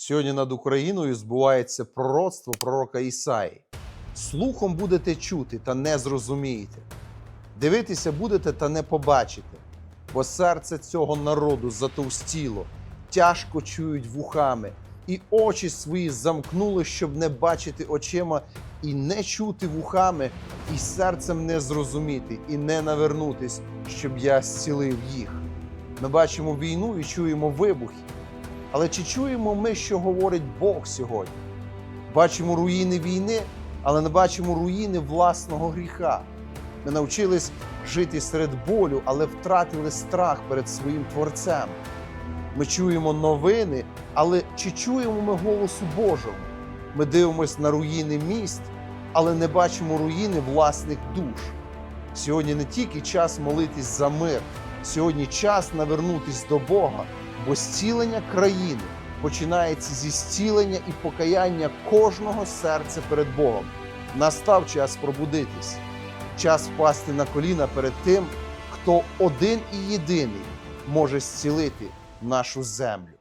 Сьогодні над Україною збувається пророцтво пророка Ісаї. Слухом будете чути та не зрозумієте. Дивитися будете та не побачите, бо серце цього народу затовстіло, тяжко чують вухами, і очі свої замкнули, щоб не бачити очима, і не чути вухами, і серцем не зрозуміти, і не навернутись, щоб я зцілив їх. Ми бачимо війну і чуємо вибухи. Але чи чуємо ми, що говорить Бог сьогодні? Бачимо руїни війни, але не бачимо руїни власного гріха. Ми навчились жити серед болю, але втратили страх перед своїм Творцем. Ми чуємо новини, але чи чуємо ми голосу Божого? Ми дивимося на руїни міст, але не бачимо руїни власних душ. Сьогодні не тільки час молитись за мир, сьогодні час навернутись до Бога, бо зцілення країни починається зі зцілення і покаяння кожного серця перед Богом. Настав час пробудитись, час впасти на коліна перед тим, хто один і єдиний може зцілити нашу землю.